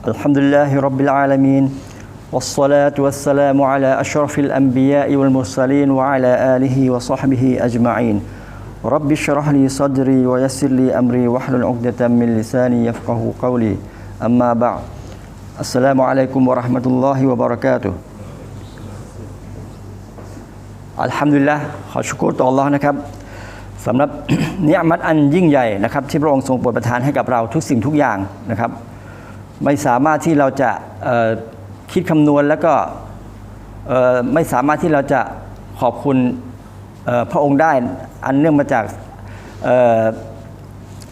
الحمد لله رب العالمين والصلاة والسلام على أشرف الأنبياء والمرسلين وعلى آله وصحبه أجمعين رب اشرح لي صدري ويسر لي أمري واحلل عقدة من لساني يفقه قولي أما بعد السلام عليكم ورحمة الله وبركاته อัลฮัมดุลิลละขอชุกรต่อ Allah นะครับสำหรับ เนียมัตอันยิ่งใหญ่นะครับที่พระองค์ทรงโปรดประทานให้กับเราทุกสิ่งทุกอย่างนะครับ ไม่สามารถที่เราจะคิดคำนวณแล้วก็ไม่สามารถที่เราจะขอบคุณพระองค์ได้อันเนื่องมาจาก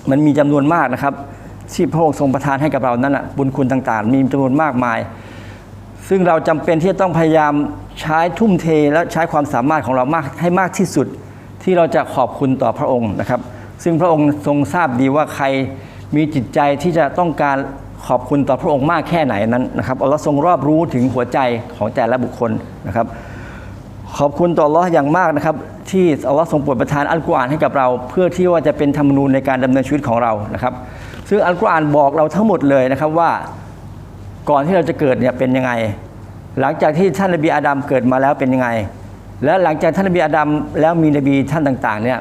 มันมีจำนวนมากนะครับ ที่พระองค์ทรงประทานให้กับเรานั้นนะบุญคุณต่างๆ มีจำนวนมากมาย ซึ่งเราจำเป็นที่จะต้องพยายามใช้ทุ่มเทและใช้ความสามารถของเรามากให้มากที่สุดที่เราจะขอบคุณต่อพระองค์นะครับ ซึ่งพระองค์ทรงทราบดีว่าใครมีจิตใจที่จะต้องการ ขอบคุณต่อพระองค์มากแค่ไหนนั้นนะครับอัลลอฮ์ทรงรอบรู้ถึงหัวใจของแต่ละบุคคลนะครับ ขอบคุณต่ออัลลอฮ์อย่างมากนะครับ ที่อัลลอฮ์ทรงโปรดประทานอัลกุรอานให้กับเรา เพื่อที่ว่าจะเป็นธรรมนูญในการดำเนินชีวิตของเรานะครับ ซึ่งอัลกุรอานบอกเราทั้งหมดเลยนะครับว่าก่อนที่เราจะเกิดเนี่ยเป็นยังไง หลังจากที่ท่านนบีอาดัมเกิดมาแล้วเป็นยังไง และหลังจากท่านนบีอาดัมแล้วมีนบีท่านต่างๆเนี่ย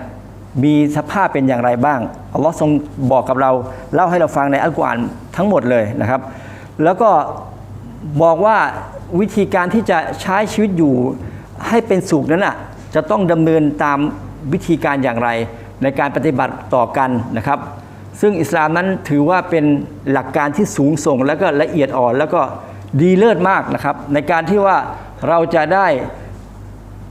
มีสภาพเป็นอย่างไรบ้างอัลลอฮ์ทรงบอกกับเราเล่าให้เราฟังในอัลกุรอานทั้งหมดเลยนะครับ แล้วก็บอกว่าวิธีการที่จะใช้ชีวิตอยู่ให้เป็นสุขนั้นอะจะต้องดำเนินตามวิธีการอย่างไรในการปฏิบัติต่อกันนะครับ ซึ่งอิสลามนั้นถือว่าเป็นหลักการที่สูงส่ง แล้วก็ละเอียดอ่อน แล้วก็ดีเลิศมากนะครับ ในการที่ว่าเราจะได้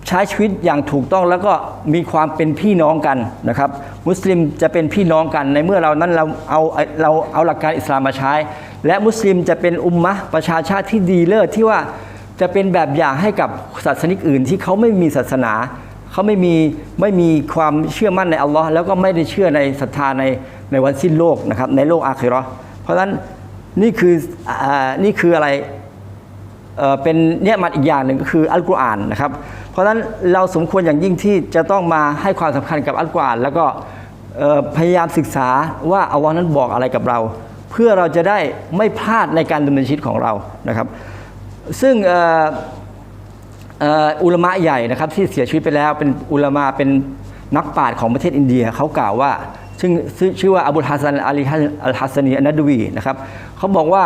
ใช้ชีวิตอย่างถูกต้องแล้วก็มีความเป็นพี่น้องกันนะครับ มุสลิมจะเป็นพี่น้องกันในเมื่อเรานั้นเราเอาเราเอาหลักการอิสลามมาใช้ และมุสลิมจะเป็นอุมมะประชาชาติที่ดีเลิศที่ว่าจะเป็นแบบอย่างให้กับศาสนิกอื่นที่เขาไม่มีศาสนา เขาไม่มีไม่มีความเชื่อมั่นในอัลลอฮ์แล้วก็ไม่ได้เชื่อในศรัทธาในในวันสิ้นโลกนะครับในโลกอาคิราะห์เพราะฉะนั้นนี่คืออนี่คืออะไรเเป็นเนี่ยมัดอีกอย่างหนึ่งก็คืออัลกุรอานนะครับ ราะฉะนั้นเราสมควรอย่างยิ่งที่จะต้องมาให้ความสำคัญกับอัลกุรอานแล้วก็พยายามศึกษาว่าอัลลอฮ์นั้นบอกอะไรกับเรา เพื่อเราจะได้ไม่พลาดในการดำเนินชีวิตของเรานะครับ ซึ่งอุลมะใหญ่นะครับที่เสียชีวิตไปแล้วเป็นอุลมะเป็นนักปราชญ์ของประเทศอินเดียเขากล่าวว่าซึ่งชื่อว่าอับุลฮัสซันอาลีอัลฮัสซันีอันนัดวีนะครับเขาบอกว่า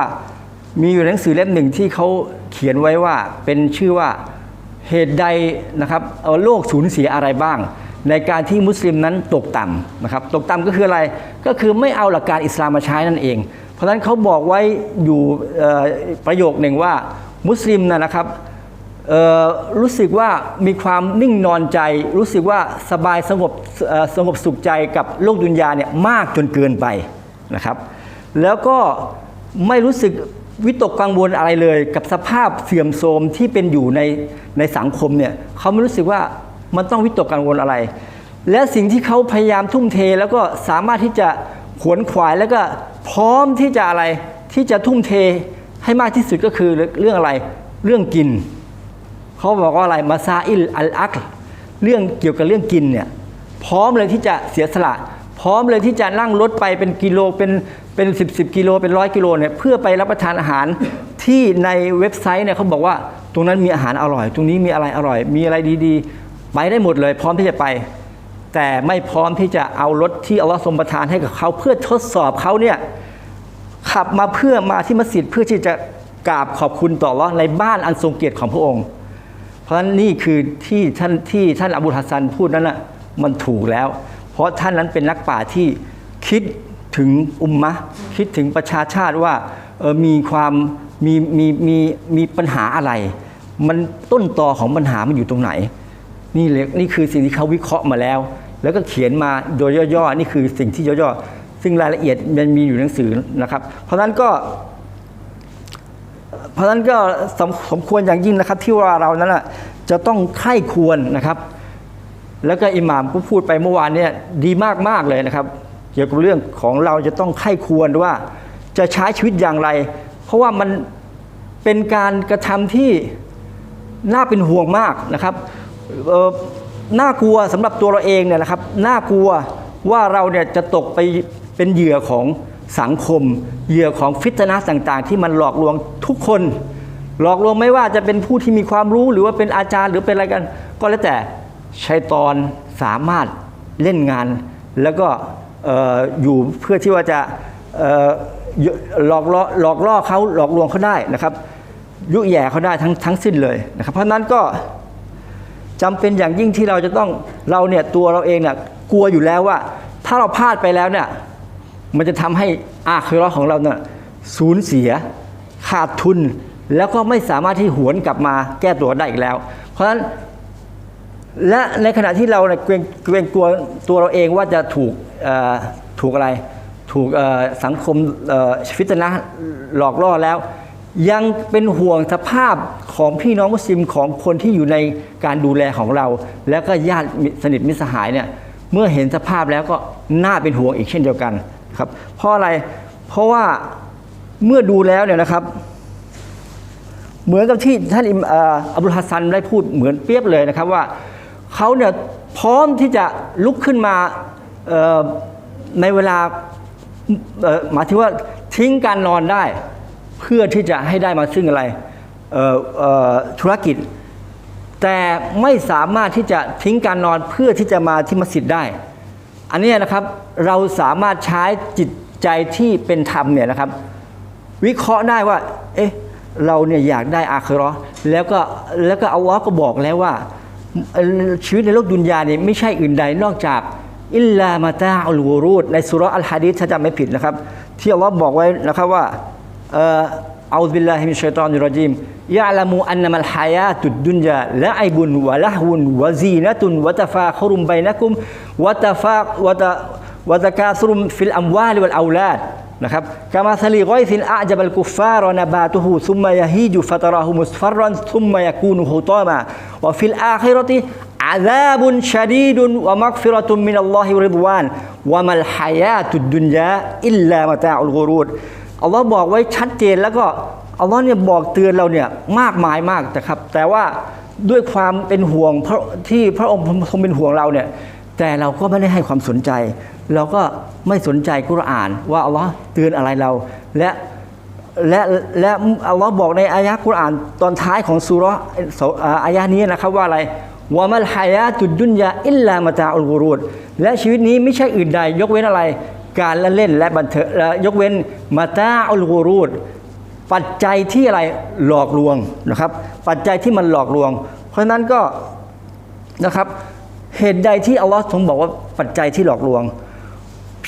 มีอยู่หนังสือเล่มหนึ่งที่เขาเขียนไว้ว่าเป็นชื่อว่า เหตุใดนะครับโลกสูญเสียอะไรบ้าง ในการที่มุสลิมนั้นตกต่ำนะครับตกต่ำก็คืออะไรก็คือไม่เอาหลักการอิสลามมาใช้นั่นเอง เพราะฉะนั้นเขาบอกไว้อยู่ประโยคหนึ่งว่ามุสลิมนะครับรู้สึกว่ามีความนิ่งนอนใจ รู้สึกว่าสบายสงบสงบสุขใจกับโลกดุนยาเนี่ยมากจนเกินไปนะครับ แล้วก็ไม่รู้สึก วิตกกังวลอะไรเลย กับสภาพเสื่อมโทรมที่เป็นอยู่ในในสังคมเนี่ยเขาไม่รู้สึกว่ามันต้องวิตกกังวลอะไร และสิ่งที่เขาพยายามทุ่มเทแล้วก็สามารถที่จะขวนขวายแล้วก็พร้อมที่จะอะไรที่จะทุ่มเทให้มากที่สุดก็คือเรื่องอะไรเรื่องกินเขาบอกว่าอะไรมาซาอิลอัลอักเรื่องเกี่ยวกับเรื่องกินเนี่ยพร้อมเลยที่จะเสียสละ พร้อมเลยที่จะนั่งรถไปเป็นกิโลเป็นเป็นสิบสิบกิโลเป็นร้อยกิโลเนี่ยเพื่อไปรับประทานอาหารที่ในเว็บไซต์เนี่ยเขาบอกว่าตรงนั้นมีอาหารอร่อย ตรงนี้มีอะไรอร่อย มีอะไรดีๆ ไปได้หมดเลย พร้อมที่จะไป แต่ไม่พร้อมที่จะเอารถที่อัลลอฮ์ทรงประทานให้กับเขาเพื่อทดสอบเขาเนี่ยขับมาเพื่อมาที่มัสยิดเพื่อที่จะกราบขอบคุณต่ออัลเลาะห์ในบ้านอันทรงเกียรติของพระองค์ เพราะฉะนั้นนี่คือที่ท่านที่ท่านอบูฮัสซันพูดนั้นนะมันถูกแล้ว เพราะท่านนั้นเป็นนักป่าชญ์ที่คิดถึงอุมมะคิดถึงประชาชาติว่าเออมีความมีมีมีมีปัญหาอะไร มันต้นตอของปัญหามันอยู่ตรงไหน นี่เลยนี่คือสิ่งที่เขาวิเคราะห์มาแล้ว แล้วก็เขียนมาโดยย่อๆนี่คือสิ่งที่ย่อๆซึ่งรายละเอียดมันมีอยู่ในหนังสือนะครับ เพราะฉะนั้นก็ เพราะฉะนั้นก็สมสมควรอย่างยิ่งนะครับ ที่ว่าเรานั้นะจะต้องใคร่ควรนะครับ แล้วก็อิหม่ามก็พูดไปเมื่อวานเนี่ยดีมากๆเลยนะครับ เกี่ยวกับเรื่องของเราจะต้องใคร่ควรว่าจะใช้ชีวิตอย่างไร เพราะว่ามันเป็นการกระทำที่น่าเป็นห่วงมากนะครับน่ากลัวสำหรับตัวเราเองเนี่ยนะครับน่ากลัวว่าเราเนี่ยจะตกไปเป็นเหยื่อของสังคม เหยื่อของฟิตนะต่างๆ ที่มันหลอกลวงทุกคน หลอกลวงไม่ว่าจะเป็นผู้ที่มีความรู้หรือว่าเป็นอาจารย์หรือเป็นอะไรกัน ก็แล้วแต่ ชัยตอนสามารถเล่นงาน แล้วก็เอ่อยู่เพื่อที่ว่าจะหลอกล่อหลอกล่อเขาหลอกลวงเขาได้นะครับ ยุแย่เขาได้ทั้งทั้งสิ้นเลยนะครับ เพราะนั้นก็จำเป็นอย่างยิ่งที่เราจะต้องเราเนี่ยตัวเราเองเนี่ยกลัวอยู่แล้วว่า ถ้าเราพลาดไปแล้วเนี่ยมันจะทำให้อาคิเราของเราเนี่ยสูญเสียขาดทุน แล้วก็ไม่สามารถที่หวนกลับมาแก้ตัวได้อีกแล้ว เพราะฉะนั้น และในขณะที่เราเนี่ยเกรงเกรงกลัวตัวเราเองว่าจะถูกถูกอะไร ถูกสังคมฟิตนะหลอกล่อแล้ว ยังเป็นห่วงสภาพของพี่น้องมุสลิมของคนที่อยู่ในการดูแลของเรา แล้วก็ญาติสนิทมิสหายเนี่ยเมื่อเห็นสภาพแล้วก็น่าเป็นห่วงอีกเช่นเดียวกันครับเพราะอะไรเพราะว่าเมื่อดูแล้วเนี่ยนะครับ เหมือนกับที่ท่านอิมอับดุลฮัสซันได้พูดเหมือนเปรียบเลยนะครับว่า เขาเนี่ยพร้อมที่จะลุกขึ้นมาในเวลาหมายถึงว่าทิ้งการนอนได้ เพื่อที่จะให้ได้มาซึ่งอะไรธุรกิจ แต่ไม่สามารถที่จะทิ้งการนอนเพื่อที่จะมาที่มัสยิดได้ อันนี้นะครับเราสามารถใช้จิตใจที่เป็นธรรมเนี่ยนะครับ วิเคราะห์ได้ว่า เอ๊ะเราเนี่ยอยากได้อาคราแล้วก็แล้วก็อัลลอฮ์ก็บอกแล้วว่า ชีวิตในโลกดุนยาเนี่ยไม่ใช่อื่นใดนอกจากอิลลามาตาอุลวูรูดในสุรอัลฮะดีษถ้าจำไม่ผิดนะครับ ที่อัลลอฮ์บอกไว้นะครับว่าเอ่ออาอุบิลลาฮิมิชัยฏอนรจีมยะละมูอันนัมัลฮายาตุดดุนยาละไอบุนวะละฮุนวะซีนะตุนวะตะฟาคุรุมไบนะกุมวะตะฟาวะตะวะตะกาซุรุมฟิลอัมวาลิวัลอาลาดนะครับกามาสลีกอยซินอาจับัลกุฟฟารนบาตุฮูซุมมายะฮีจุฟัตราหุมุสฟัรรันซุมมายะกูนุฮูตอมา วะฟิลอาคิรติอาซาบุนชะดีดุนวะมักฟิรตุมมินัลลอฮิริดวานวะมัลฮายาตุดดุนยาอิลลามะตาอุลกุรูดอัลลอฮ์บอกไว้ชัดเจนแล้วก็อัลลอฮ์เนี่ยบอกเตือนเราเนี่ยมากมายมากนะครับ แต่ว่าด้วยความเป็นห่วงพระที่พระองค์ทรงเป็นห่วงเราเนี่ยแต่เราก็ไม่ได้ให้ความสนใจ เราก็ไม่สนใจกุรอาน ว่าอัลลอฮ์เตือนอะไรเรา และ และและอัลลอฮ์บอกในอายะกุรอานตอนท้ายของสุร์อาอายะนี้นะครับว่าอะไรวะมัลฮายาตุดดุนยาอิลลามะตาอุลกุรูดและชีวิตนี้ไม่ใช่อื่นใด ยกเว้นอะไร การละเล่นและบันเทิงและยกเว้นมาตาอุลกุรูดปัจจัยที่อะไรหลอกลวงนะครับ ปัจจัยที่มันหลอกลวง เพราะฉะนั้นก็นะครับเหตุใดที่อัลลอฮ์ทรงบอกว่าปัจจัยที่หลอกลวง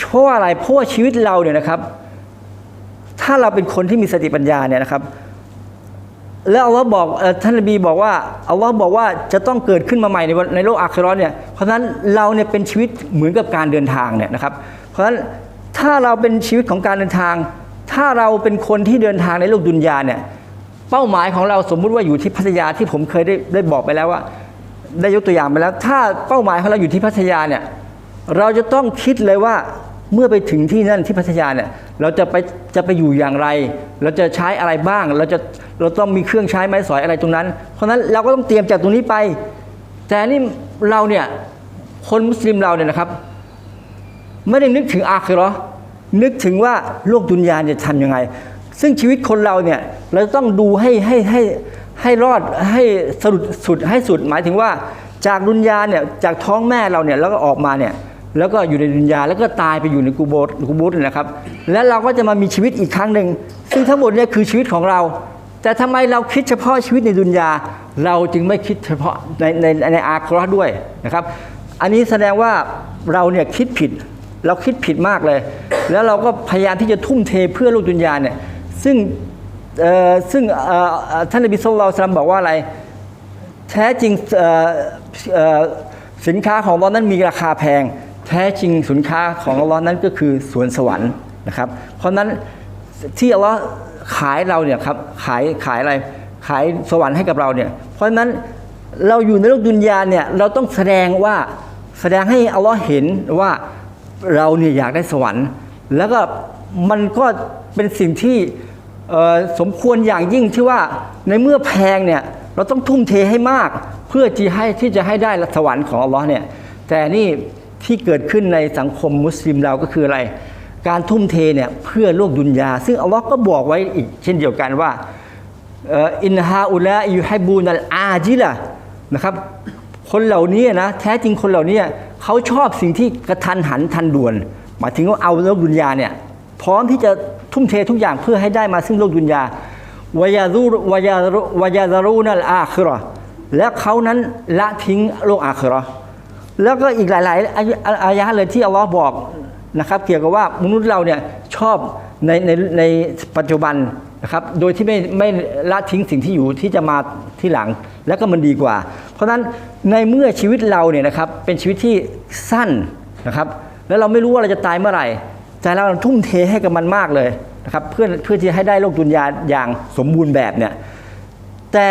เพราะอะไรเพราะว่าชีวิตเราเนี่ยนะครับ ถ้าเราเป็นคนที่มีสติปัญญาเนี่ยนะครับ แล้วอัลลอฮ์บอกท่านนบีบอกว่าอัลลอฮ์บอกว่าจะต้องเกิดขึ้นมาใหม่ในในโลกอาคิเราะห์เนี่ยเพราะฉะนั้นเราเนี่ยเป็นชีวิตเหมือนกับการเดินทางเนี่ยนะครับ เพราะฉะนั้นถ้าเราเป็นชีวิตของการเดินทาง ถ้าเราเป็นคนที่เดินทางในโลกดุนยาเนี่ยเป้าหมายของเราสมมุติว่าอยู่ที่พัทยาที่ผมเคยได้ได้บอกไปแล้วว่า ได้ยกตัวอย่างไปแล้ว ถ้าเป้าหมายของเราอยู่ที่พัทยาเนี่ยเราจะต้องคิดเลยว่า เมื่อไปถึงที่นั่นที่พัทยาเนี่ยเราจะไปจะไปอยู่อย่างไร เราจะใช้อะไรบ้าง เราจะเราต้องมีเครื่องใช้ไม้สอยอะไรตรงนั้น เพราะนั้นเราก็ต้องเตรียมจากตรงนี้ไป แต่นี่เราเนี่ยคนมุสลิมเราเนี่ยนะครับ ไม่ได้นึกถึงอาคิเราะห์นึกถึงว่าโลกดุนยาจะทำยังไง ซึ่งชีวิตคนเราเนี่ยเราต้องดูให้ให้ให้ให้รอดให้สุดสุดให้สุดหมายถึงว่าจากดุนยาเนี่ยจากท้องแม่เราเนี่ยแล้วก็ออกมาเนี่ย แล้วก็อยู่ในดุนยาแล้วก็ตายไปอยู่ในกูโบสกูโบสนะครับ แล้วเราก็จะมามีชีวิตอีกครั้งหนึ่งซึ่งทั้งหมดเนี่ยคือชีวิตของเรา แต่ทำไมเราคิดเฉพาะชีวิตในดุนยา เราจึงไม่คิดเฉพาะในในในอาคราด้วยนะครับ อันนี้แสดงว่าเราเนี่ยคิดผิด เราคิดผิดมากเลย แล้วเราก็พยายามที่จะทุ่มเทเพื่อโลกดุนยาเนี่ยซึ่งซึ่งเอ่อเอ่อท่านนบีสุลต่านบอกว่าอะไร แท้จริงสินค้าของเรานั้นมีราคาแพง แท้จริงสินค้าของเรานั้นก็คือสวนสวรรค์นะครับ เพราะนั้นที่อัลลอฮ์ขายเราเนี่ยครับขายขายอะไรขายสวรรค์ให้กับเราเนี่ย เพราะนั้นเราอยู่ในโลกดุนยาเนี่ยเราต้องแสดงว่าแสดงให้อัลลอฮ์เห็นว่าเราเนี่ยอยากได้สวรรค์ แล้วก็มันก็เป็นสิ่งที่สมควรอย่างยิ่งที่ว่าในเมื่อแพงเนี่ยเราต้องทุ่มเทให้มาก เพื่อที่ให้ที่จะให้ได้สวรรค์ของอัลลอฮ์เนี่ยแต่นี่ ที่เกิดขึ้นในสังคมมุสลิมเราก็คืออะไร การทุ่มเทเนี่ยเพื่อโลกดุนยา ซึ่งอัลลอฮ์ก็บอกไว้อีกเช่นเดียวกันว่าอินฮาอุลาอิยูไฮบูนัลอาจิละนะครับคนเหล่านี้นะแท้จริงคนเหล่านี้เขาชอบสิ่งที่กระทันหันทันด่วน หมายถึงว่าเอาโลกดุนยาเนี่ยพร้อมที่จะทุ่มเททุกอย่างเพื่อให้ได้มาซึ่งโลกดุนยาวายารูวายารุวายาซารูนัลอาคิเราะห์และเขานั้นละทิ้งโลกอาคิเราะห์ แล้วก็อีกหลาย ๆ อายะเลยที่อัลลอฮ์บอกนะครับ เกี่ยวกับว่ามนุษย์เราเนี่ยชอบในในในปัจจุบันนะครับ โดยที่ไม่ไม่ละทิ้งสิ่งที่อยู่ที่จะมาที่หลังแล้วก็มันดีกว่า เพราะฉะนั้นในเมื่อชีวิตเราเนี่ยนะครับเป็นชีวิตที่สั้นนะครับ แล้วเราไม่รู้ว่าเราจะตายเมื่อไหร่แต่เราทุ่มเทให้กับมันมากเลยนะครับเพื่อเพื่อที่ให้ได้โลกดุนยาอย่างสมบูรณ์แบบเนี่ยแต่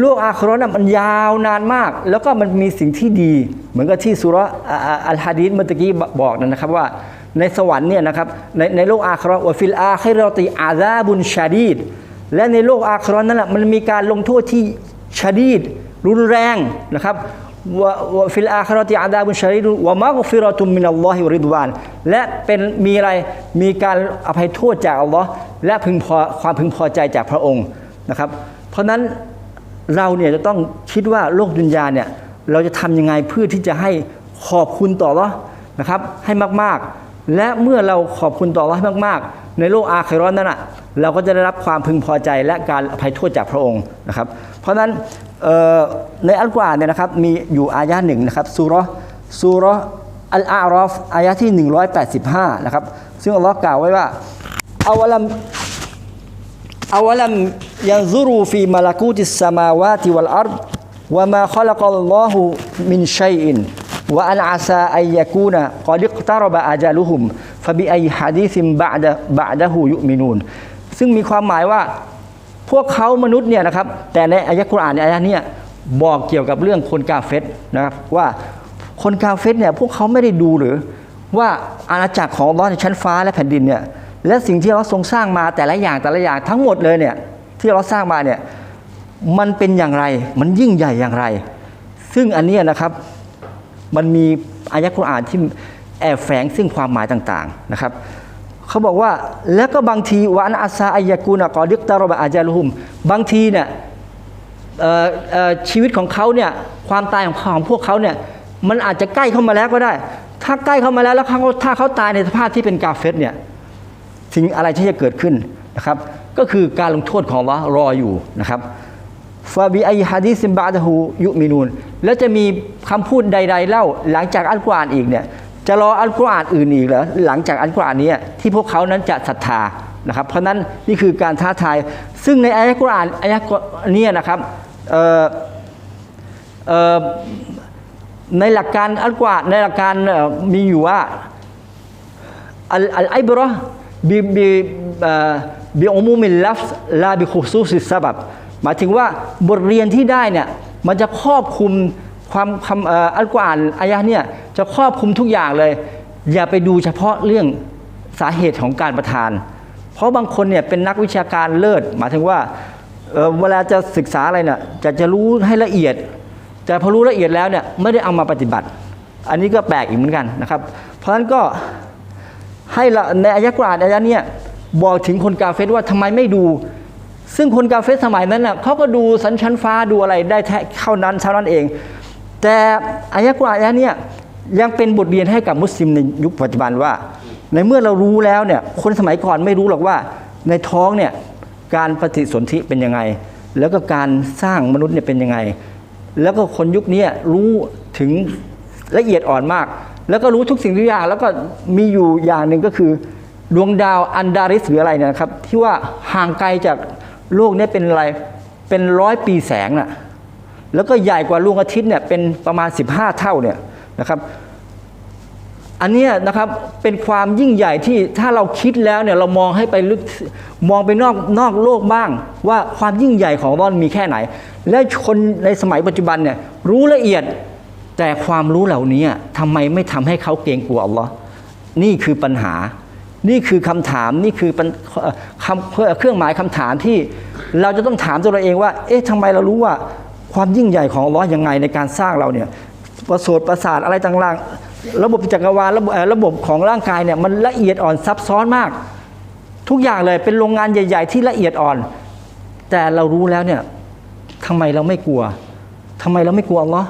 โลกอาครานะมันยาวนานมาก แล้วก็มันมีสิ่งที่ดี เหมือนกับที่สุรอัลฮะดีษเมื่อกี้บอกนะครับว่าในสวรรค์เนี่ยนะครับในในโลกอาคราะห์วฟิลอาคิเราติอาซาบุนชาดีดและในโลกอาคราะห์นั้นแหละมันมีการลงโทษที่ชาดีดรุนแรงนะครับวะวะฟิลอาคราะติอาซาบุนชาดีดวะมักฟิราะตุมมินัลลอฮิวริดวานและเป็นมีอะไรมีการอภัยโทษจากอัลลอฮ์และพึงพอความพึงพอใจจากพระองค์นะครับ เพราะนั้น เราเนี่ยจะต้องคิดว่าโลกดุนยาเนี่ยเราจะทำยังไงเพื่อที่จะให้ขอบคุณต่ออัลเลาะนะครับให้มากๆ และเมื่อเราขอบคุณต่ออัลเลาะห์ให้มาก ๆ ในโลกอาคิเราะห์นั้นอะเราก็จะได้รับความพึงพอใจและการอภัยโทษจากพระองค์นะครับ เพราะฉะนั้นในอัลกุรอานเนี่ยนะครับมีอยู่อายะหนึ่งนะครับซูราะห์ซูราะห์อัลอารอฟอายะที่ 185 นะครับ ซึ่งอัลลอฮ์กล่าวไว้ว่าอาว อาวลัมยันซุรูฟีมาลากูติสสมาวาติวัลอัรดวะมาขลักัลลอฮุมินชัยอินวะอันอาซาอัยยะกูนะกอดิกตารบะอาจาลุฮุมฟะบิอฮะดีซิมบะดะบะดะฮูยุมินูนซึ่งมีความหมายว่าพวกเขามนุษย์เนี่ยนะครับ แต่ในอายะคุรอานในอายะนี้บอกเกี่ยวกับเรื่องคนกาเฟตนะครับว่าคนกาเฟตเนี่ยพวกเขาไม่ได้ดูหรือว่าอาณาจักรของร้อนในชั้นฟ้าและแผ่นดินเนี่ย และสิ่งที่เราทรงสร้างมาแต่ละอย่างแต่ละอย่างทั้งหมดเลยเนี่ยที่เราสร้างมาเนี่ยมันเป็นอย่างไรมันยิ่งใหญ่อย่างไร ซึ่งอันนี้นะครับมันมีอายะกุรอานที่แอบแฝงซึ่งความหมายต่างๆนะครับเขาบอกว่าแล้วก็บางทีวะอันอาซาอายะกูนะกอดิกตารบะอาจารุฮุมบางทีเนี่ยชีวิตของเขาเนี่ยความตายของของพวกเขาเนี่ยมันอาจจะใกล้เข้ามาแล้วก็ได้ ถ้าใกล้เข้ามาแล้วแล้วเขาถ้าเขาตายในสภาพที่เป็นกาเฟสเนี่ย สิ่งอะไรที่จะเกิดขึ้นนะครับ ก็คือการลงโทษของอัลเลอฮ์รออยู่นะครับฟาบิไอฮะดีซิมบาดะฮูยุมินูนแล้วจะมีคำพูดใด ๆ เล่าหลังจากอัลกุรอานอีกเนี่ยจะรออัลกุรอานอื่นอีกเหรอหลังจากอัลกุรอานนี้ที่พวกเขานั้นจะศรัทธานะครับ เพราะนั้นนี่คือการท้าทาย ซึ่งในอายะกุรอานอายะนี้นะครับในหลักการอัลกุรอานในหลักการมีอยู่ว่าอัลอัลไอบรอ บิบิเอ่อบิอุมูมิลลัฟลาบิคุซูซิสบับหมายถึงว่าบทเรียนที่ได้เนี่ยมันจะครอบคลุมความคำเอ่ออัลกุรอานอายะเนี่ยจะครอบคลุมทุกอย่างเลย อย่าไปดูเฉพาะเรื่องสาเหตุของการประทาน เพราะบางคนเนี่ยเป็นนักวิชาการเลิศ หมายถึงว่าเเวลาจะศึกษาอะไรเนี่ยจะจะรู้ให้ละเอียด แต่พอรู้ละเอียดแล้วเนี่ยไม่ได้เอามาปฏิบัติ อันนี้ก็แปลกอีกเหมือนกันนะครับ เพราะฉะนั้นก็ ให้ในอายะกรานอายะเนี่ยบอกถึงคนกาเฟสว่าทำไมไม่ดู ซึ่งคนกาเฟสสมัยนั้นน่ะเขาก็ดูสันชั้นฟ้าดูอะไรได้แท้เข้านั้นเท่านั้นเอง แต่อายะกรานอายะเนี่ยยังเป็นบทเรียนให้กับมุสลิมในยุคปัจจุบันว่า ในเมื่อเรารู้แล้วเนี่ยคนสมัยก่อนไม่รู้หรอกว่าในท้องเนี่ยการปฏิสนธิเป็นยังไง แล้วก็การสร้างมนุษย์เนี่ยเป็นยังไง แล้วก็คนยุคนี้รู้ถึงละเอียดอ่อนมาก แล้วก็รู้ทุกสิ่งทุกอย่างแล้วก็มีอยู่อย่างหนึ่งก็คือ ดวงดาวอันดาริสหรืออะไรเนยนะครับ ที่ว่าห่างไกลจากโลกเนี้เป็นอะไรเป็นร้อยปีแสงน่ะแล้วก็ใหญ่กว่าดวงอาทิตย์เนี่ยเป็นประมาณ 15 เท่าเนี่ยนะครับ อันนี้นะครับเป็นความยิ่งใหญ่ที่ถ้าเราคิดแล้วเนี่ยเรามองให้ไปลึกมองไปนอกนอกโลกบ้าง ว่าความยิ่งใหญ่ของร้อนมีแค่ไหน และคนในสมัยปัจจุบันเนี่ยรู้ละเอียด แต่ความรู้เหล่านี้ทำไมไม่ทำให้เขาเกรงกลัวอัลลอฮ์นี่คือปัญหา นี่คือคำถามนี่คือเอ่อคำเครื่องหมายคำถามที่เราจะต้องถามตัวเราเองว่า เอ๊ะทำไมเรารู้ว่าความยิ่งใหญ่ของอัลลอฮ์ยังไงในการสร้างเราเนี่ยประสดประสาทอะไรต่างๆ ระบบจักรวาลระบบระบบของร่างกายเนี่ยมันละเอียดอ่อนซับซ้อนมาก ทุกอย่างเลยเป็นโรงงานใหญ่ ๆ ที่ละเอียดอ่อน แต่เรารู้แล้วเนี่ยทำไมเราไม่กลัวทำไมเราไม่กลัวอัลลอฮ์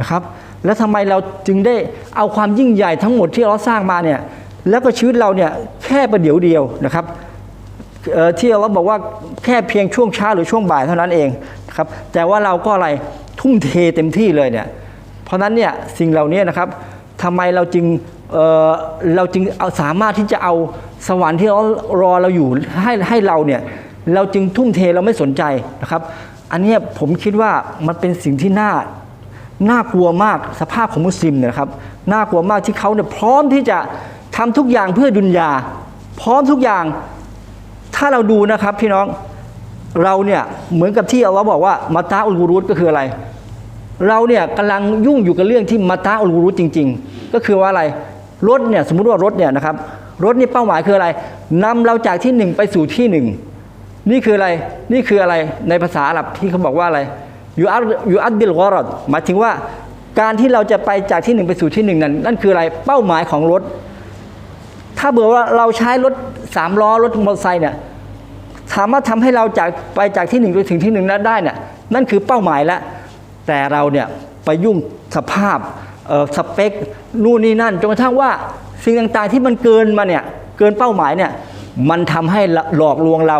นะครับ แล้วทำไมเราจึงได้เอาความยิ่งใหญ่ทั้งหมดที่เราสร้างมาเนี่ยแล้วก็ชีวิตเราเนี่ยแค่ประเดี๋ยวเดียวนะครับที่เราบอกว่าแค่เพียงช่วงเช้าหรือช่วงบ่ายเท่านั้นเองนะครับแต่ว่าเราก็อะไรทุ่มเทเต็มที่เลยเนี่ยเพราะนั้นเนี่ยสิ่งเหล่านี้นะครับทำไมเราจึงเเราจึงเอาสามารถที่จะเอาสวรรค์ที่เรารอเราอยู่ให้ให้เราเนี่ยเราจึงทุ่มเทเราไม่สนใจนะครับ อันนี้ผมคิดว่ามันเป็นสิ่งที่น่า น่ากลัวมากสภาพของมุสลิมเนี่ยนะครับน่ากลัวมากที่เขาเนี่ยพร้อมที่จะทำทุกอย่างเพื่อดุนยา พร้อมทุกอย่างถ้าเราดูนะครับพี่น้องเราเนี่ยเหมือนกับที่อัลลอฮ์บอกว่ามาตาอุลกุรุตก็คืออะไร เราเนี่ยกำลังยุ่งอยู่กับเรื่องที่มาตาอุลกุรุตจริง ๆ ก็คือว่าอะไรรถเนี่ยสมมุติว่ารถเนี่ยนะครับรถนี่เป้าหมายคืออะไรนำเราจากที่หนึ่งไปสู่ที่หนึ่งนี่คืออะไรนี่คืออะไรในภาษาอาหรับที่เขาบอกว่าอะไร ยูอัดยูอัดดิลกอรดหมายถึงว่าการที่เราจะไปจากที่หนึ่งไปสู่ที่หนึ่งนั้นนั่นคืออะไรเป้าหมายของรถ ถ้าเบื่อว่าเราใช้รถสามล้อรถมอเตอร์ไซค์เนี่ยสามารถทำให้เราจากไปจากที่หนึ่งไปถึงที่หนึ่งนั้นได้เนี่ยนั่นคือเป้าหมายแล้วแต่เราเนี่ยไปยุ่งสภาพเอ่อสเปคนู่นนี่นั่นจนกระทั่งว่าสิ่งต่างๆที่มันเกินมาเนี่ยเกินเป้าหมายเนี่ย มันทำให้หลอกลวงเรา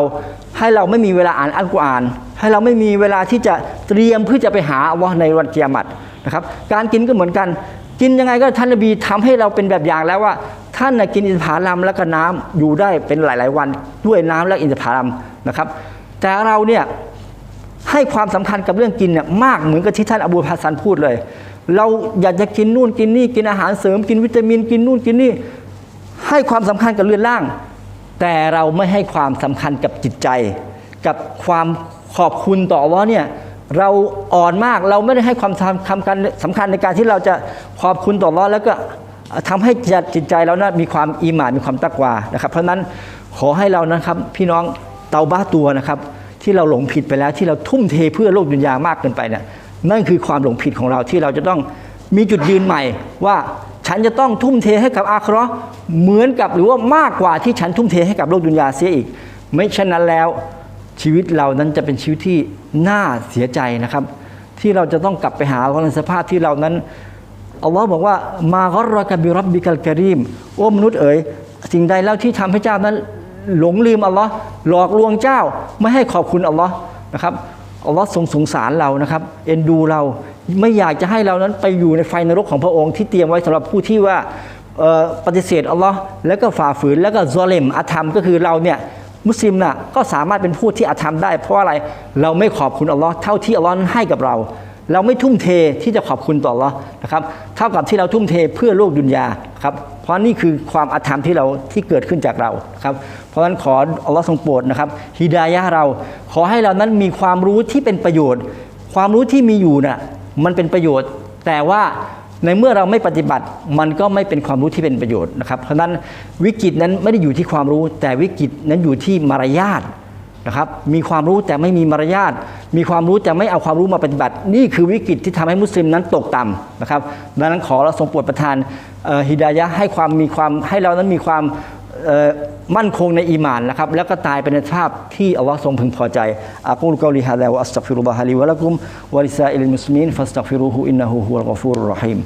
ให้เราไม่มีเวลาอ่านอัลกุรอาน ให้เราไม่มีเวลาที่จะเตรียมเพื่อจะไปหาอัลลอฮ์ในวันเกียรตินะครับ การกินก็เหมือนกัน กินยังไงก็ท่านนบีทำให้เราเป็นแบบอย่างแล้วว่า ท่านนะกินอินทผลัมแล้วก็น้ำอยู่ได้เป็นหลาย ๆ วันด้วยน้ำและอินทผลัมนะครับ แต่เราเนี่ยให้ความสำคัญกับเรื่องกินเนี่ยมากเหมือนกับที่ท่านอบูฮัสซันพูดเลย เราอยากจะกินนู่นกินนี่กินอาหารเสริมกินวิตามินกินนู่นกินนี่ให้ความสำคัญกับเรือนร่าง แต่เราไม่ให้ความสำคัญกับจิตใจ กับความขอบคุณต่ออัลเลาะเนี่ยเราอ่อนมากเราไม่ได้ให้ความสำคัญสำคัญในการที่เราจะขอบคุณต่ออัลเลาะแล้วก็ทำให้จิตใจเรานะมีความอีหมานมีความตักวานะครับ เพราะฉะนั้นขอให้เรานะครับพี่น้องเตาบ้าตัวนะครับ ที่เราหลงผิดไปแล้วที่เราทุ่มเทเพื่อโลกดุนยามากเกินไปเนี่ยนั่นคือความหลงผิดของเราที่เราจะต้องมีจุดยืนใหม่ว่า ฉันจะต้องทุ่มเทให้กับอาคราเหมือนกับหรือว่ามากกว่าที่ฉันทุ่มเทให้กับโลกดุนยาเสียอีก ไม่เช่นนั้นแล้วชีวิตเรานั้นจะเป็นชีวิตที่น่าเสียใจนะครับ ที่เราจะต้องกลับไปหาเลาในสภาพที่เรานั้นอัลลอฮ์บอกว่ามากรอกบิรับบิกัลกรีมโอ้มนุษย์เอ๋ยสิ่งใดแล้วที่ทำให้เจ้านั้นหลงลืมอัลลอฮ์หลอกลวงเจ้าไม่ให้ขอบคุณอัลลอฮ์นะครับอัลลอฮ์ทรงสงสารเรานะครับ เอ็นดูเรา ไม่อยากจะให้เรานั้นไปอยู่ในไฟนรกของพระองค์ที่เตรียมไว้สำหรับผู้ที่ว่าปฏิเสธอัลลอฮ์แล้วก็ฝ่าฝืนแล้วก็ซอเลมอาธรรมก็คือเราเนี่ยมุสลิมน่ะก็สามารถเป็นผู้ที่อาธรรมได้ เพราะอะไรเราไม่ขอบคุณอัลลอฮ์เท่าที่อัลลอฮ์นั้นให้กับเรา เราไม่ทุ่มเทที่จะขอบคุณต่ออัลลอฮ์นะครับเท่ากับที่เราทุ่มเทเพื่อโลกดุนยาครับเพราะนี่คือความอาธรรมที่เราที่เกิดขึ้นจากเราครับเพราะฉะนั้นขออัลลอฮ์ทรงโปรดนะครับฮิดายะเราขอให้เรานั้นมีความรู้ที่เป็นประโยชน์ ความรู้ที่มีอยู่น่ะ มันเป็นประโยชน์ แต่ว่าในเมื่อเราไม่ปฏิบัติมันก็ไม่เป็นความรู้ที่เป็นประโยชน์นะครับ เพราะนั้นวิกฤตนั้นไม่ได้อยู่ที่ความรู้ แต่วิกฤตนั้นอยู่ที่มารยาทนะครับมีความรู้แต่ไม่มีมารยาทมีความรู้แต่ไม่เอาความรู้มาปฏิบัติ นี่คือวิกฤตที่ทำให้มุสลิมนั้นตกต่ำนะครับ ดังนั้นขอเราทรงโปรดประทานฮิดายะให้ความมีความให้เรานั้นมีความ มั่นคงในอีมานนะครับ แล้วก็ตายไปในภาพที่อัลลอฮ์ทรงพึงพอใจอากูลกอลิฮะลาวอัสตัฟิรุบะฮะลิวะลักุมวะลิซาอิลมุสลิมีนฟัสตัฟิรุฮูอินนะฮูฮุลกอฟูรุรรฮีม